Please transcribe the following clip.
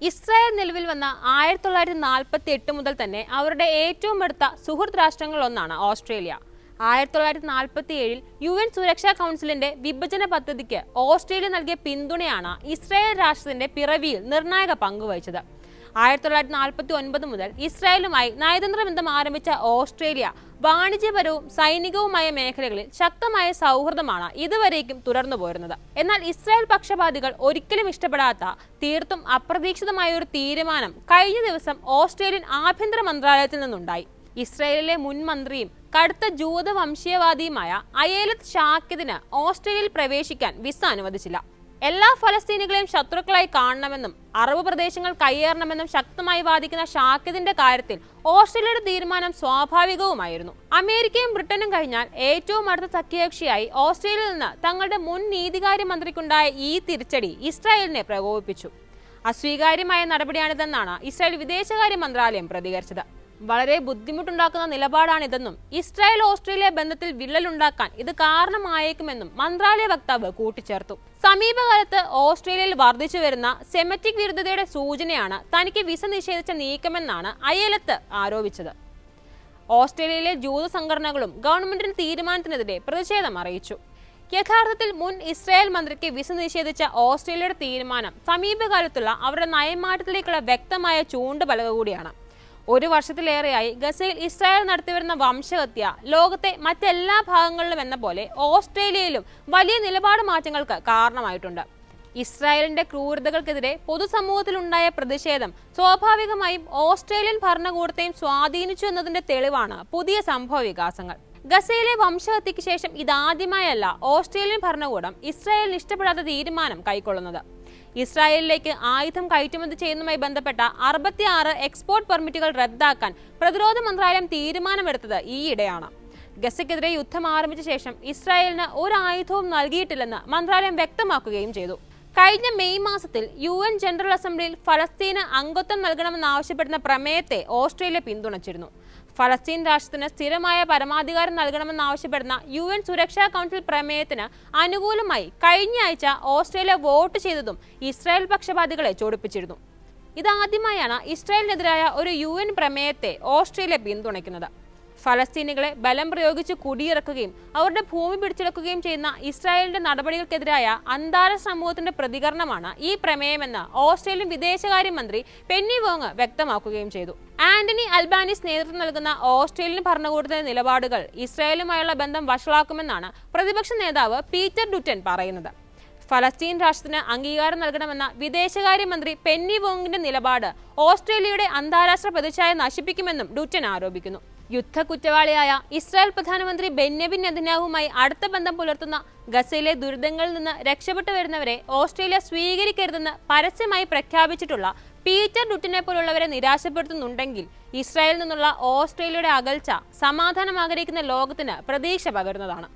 Israel നിലവിൽ വന്ന ആയിരത്തി തൊള്ളായിരത്തി നാൽപ്പത്തി എട്ട് മുതൽ തന്നെ അവരുടെ ഏറ്റവും അടുത്ത സുഹൃത്ത് രാഷ്ട്രങ്ങളിലൊന്നാണ് ഓസ്ട്രേലിയ. ആയിരത്തി തൊള്ളായിരത്തി നാൽപ്പത്തി ഏഴിൽ യു എൻ സുരക്ഷാ കൗൺസിലിന്റെ വിഭജന പദ്ധതിക്ക് ഓസ്ട്രേലിയ നൽകിയ പിന്തുണയാണ് ഇസ്രായേൽ രാഷ്ട്രത്തിന്റെ പിറവിയിൽ നിർണായക പങ്കുവഹിച്ചത് ആയിരത്തി തൊള്ളായിരത്തി നാൽപ്പത്തി ഒൻപത് മുതൽ ഇസ്രായേലുമായി നയതന്ത്ര ബന്ധം ആരംഭിച്ച ഓസ്ട്രേലിയ വാണിജ്യപരവും സൈനികവുമായ മേഖലകളിൽ ശക്തമായ സൗഹൃദമാണ് ഇതുവരേക്കും തുടർന്നു പോരുന്നത്. എന്നാൽ ഇസ്രായേൽ പക്ഷപാതികൾ ഒരിക്കലും ഇഷ്ടപ്പെടാത്ത തീർത്തും അപ്രതീക്ഷിതമായ ഒരു തീരുമാനം കഴിഞ്ഞ ദിവസം ഓസ്ട്രേലിയൻ ആഭ്യന്തര മന്ത്രാലയത്തിൽ നിന്നുണ്ടായി. ഇസ്രായേലിലെ മുൻ മന്ത്രിയും കടുത്ത ജൂത വംശീയവാദിയുമായ അയേലത്ത് ഷാക്കിദിന് ഓസ്ട്രേലിയയിൽ പ്രവേശിക്കാൻ വിസ അനുവദിച്ചില്ല. എല്ലാ ഫലസ്തീനികളെയും ശത്രുക്കളായി കാണണമെന്നും അറബ് പ്രദേശങ്ങൾ കയ്യേറണമെന്നും ശക്തമായി വാദിക്കുന്ന ഷാക്കിദിന്റെ കാര്യത്തിൽ ഓസ്ട്രേലിയയുടെ തീരുമാനം സ്വാഭാവികവുമായിരുന്നു. അമേരിക്കയും ബ്രിട്ടനും കഴിഞ്ഞാൽ ഏറ്റവും അടുത്ത സഖ്യകക്ഷിയായി ഓസ്ട്രേലിയയിൽ നിന്ന് തങ്ങളുടെ മുൻ നീതികാര്യ മന്ത്രിക്കുണ്ടായ ഈ തിരിച്ചടി ഇസ്രായേലിനെ പ്രകോപിപ്പിച്ചു. അസ്വീകാര്യമായ നടപടിയാണിതെന്നാണ് ഇസ്രായേൽ വിദേശകാര്യ മന്ത്രാലയം പ്രതികരിച്ചത്. വളരെ ബുദ്ധിമുട്ടുണ്ടാക്കുന്ന നിലപാടാണിതെന്നും ഇസ്രായേൽ ഓസ്ട്രേലിയ ബന്ധത്തിൽ വിള്ളലുണ്ടാക്കാൻ ഇത് കാരണമായേക്കുമെന്നും മന്ത്രാലയ വക്താവ് കൂട്ടിച്ചേർത്തു. സമീപകാലത്ത് ഓസ്ട്രേലിയയിൽ വർദ്ധിച്ചു വരുന്ന സെമറ്റിക് വിരുദ്ധതയുടെ സൂചനയാണ് തനിക്ക് വിസ നിഷേധിച്ച നീക്കമെന്നാണ് അയലത്ത് ആരോപിച്ചത്. ഓസ്ട്രേലിയയിലെ ജൂത സംഘടനകളും ഗവൺമെന്റിന്റെ തീരുമാനത്തിനെതിരെ പ്രതിഷേധം അറിയിച്ചു. യഥാർത്ഥത്തിൽ മുൻ ഇസ്രായേൽ മന്ത്രിക്ക് വിസ നിഷേധിച്ച ഓസ്ട്രേലിയയുടെ തീരുമാനം സമീപകാലത്തുള്ള അവരുടെ നയമാറ്റത്തിലേക്കുള്ള വ്യക്തമായ ചൂണ്ടുപലക കൂടിയാണ്. ഒരു വർഷത്തിലേറെയായി ഗസയിൽ ഇസ്രായേൽ നടത്തിവരുന്ന വംശഹത്യ ലോകത്തെ മറ്റെല്ലാ ഭാഗങ്ങളിലും എന്ന പോലെ ഓസ്ട്രേലിയയിലും വലിയ നിലപാട് മാറ്റങ്ങൾക്ക് കാരണമായിട്ടുണ്ട്. ഇസ്രായേലിന്റെ ക്രൂരതകൾക്കെതിരെ പൊതുസമൂഹത്തിലുണ്ടായ പ്രതിഷേധം സ്വാഭാവികമായും ഓസ്ട്രേലിയൻ ഭരണകൂടത്തെയും സ്വാധീനിച്ചു എന്നതിന്റെ തെളിവാണ് പുതിയ സംഭവ വികാസങ്ങൾ. ഗസയിലെ വംശഹത്യയ്ക്ക് ശേഷം ഇതാദ്യമായല്ല ഓസ്ട്രേലിയൻ ഭരണകൂടം ഇസ്രായേലിന് ഇഷ്ടപ്പെടാത്ത തീരുമാനം കൈക്കൊള്ളുന്നത്. ഇസ്രായേലിലേക്ക് ആയുധം കയറ്റുമതി ചെയ്യുന്നതുമായി ബന്ധപ്പെട്ട അറുപത്തിയാറ് എക്സ്പോർട്ട് പെർമിറ്റുകൾ റദ്ദാക്കാൻ പ്രതിരോധ മന്ത്രാലയം തീരുമാനമെടുത്തത് ഈയിടെയാണ്. ഗസയ്ക്കെതിരെ യുദ്ധം ആരംഭിച്ച ശേഷം ഇസ്രായേലിന് ഒരു ആയുധവും നൽകിയിട്ടില്ലെന്ന് മന്ത്രാലയം വ്യക്തമാക്കുകയും ചെയ്തു. കഴിഞ്ഞ മെയ് മാസത്തിൽ യു എൻ ജനറൽ അസംബ്ലിയിൽ ഫലസ്തീന് അംഗത്വം നൽകണമെന്നാവശ്യപ്പെടുന്ന പ്രമേയത്തെ ഓസ്ട്രേലിയ പിന്തുണച്ചിരുന്നു. ഫലസ്തീൻ രാഷ്ട്രത്തിന് സ്ഥിരമായ പരമാധികാരം നൽകണമെന്നാവശ്യപ്പെടുന്ന യു എൻ സുരക്ഷാ കൗൺസിൽ പ്രമേയത്തിന് അനുകൂലമായി കഴിഞ്ഞ ആഴ്ച ഓസ്ട്രേലിയ വോട്ട് ചെയ്തതും ഇസ്രായേൽ പക്ഷപാതികളെ ചൊടിപ്പിച്ചിരുന്നു. ഇതാദ്യമായാണ് ഇസ്രായേലിനെതിരായ ഒരു യു പ്രമേയത്തെ ഓസ്ട്രേലിയ പിന്തുണയ്ക്കുന്നത്. ഫലസ്തീനികളെ ബലം പ്രയോഗിച്ച് കുടിയിറക്കുകയും അവരുടെ ഭൂമി പിടിച്ചെടുക്കുകയും ചെയ്യുന്ന ഇസ്രായേലിന്റെ നടപടികൾക്കെതിരായ അന്താരാഷ്ട്ര സമൂഹത്തിന്റെ പ്രതികരണമാണ് ഈ പ്രമേയമെന്ന് ഓസ്ട്രേലിയൻ വിദേശകാര്യമന്ത്രി പെന്നി വോങ് വ്യക്തമാക്കുകയും ചെയ്തു. ആന്റണി അൽബാനിസ് നേതൃത്വം നൽകുന്ന ഓസ്ട്രേലിയൻ ഭരണകൂടത്തിന്റെ നിലപാടുകൾ ഇസ്രായേലുമായുള്ള ബന്ധം വഷളാക്കുമെന്നാണ് പ്രതിപക്ഷ നേതാവ് പീറ്റർ ഡുറ്റൻ പറയുന്നത്. ഫലസ്തീൻ രാഷ്ട്രത്തിന് അംഗീകാരം നൽകണമെന്ന വിദേശകാര്യമന്ത്രി പെന്നി വോങ്ങിന്റെ നിലപാട് ഓസ്ട്രേലിയയുടെ അന്താരാഷ്ട്ര പ്രതിച്ഛായ നശിപ്പിക്കുമെന്നും ഡുറ്റൻ ആരോപിക്കുന്നു. യുദ്ധ കുറ്റവാളിയായ ഇസ്രായേൽ പ്രധാനമന്ത്രി ബെന്യബിൻ നെതന്യാഹുമായി അടുത്ത ബന്ധം പുലർത്തുന്ന ഗസയിലെ ദുരിതങ്ങളിൽ നിന്ന് രക്ഷപ്പെട്ടു വരുന്നവരെ ഓസ്ട്രേലിയ സ്വീകരിക്കരുതെന്ന് പരസ്യമായി പ്രഖ്യാപിച്ചിട്ടുള്ള പീറ്റർ ഡുട്ടിനെ പോലുള്ളവരെ നിരാശപ്പെടുത്തുന്നുണ്ടെങ്കിൽ ഇസ്രായേലിൽ നിന്നുള്ള ഓസ്ട്രേലിയയുടെ അകൽച്ച സമാധാനം ആഗ്രഹിക്കുന്ന ലോകത്തിന് പ്രതീക്ഷ പകരുന്നതാണ്.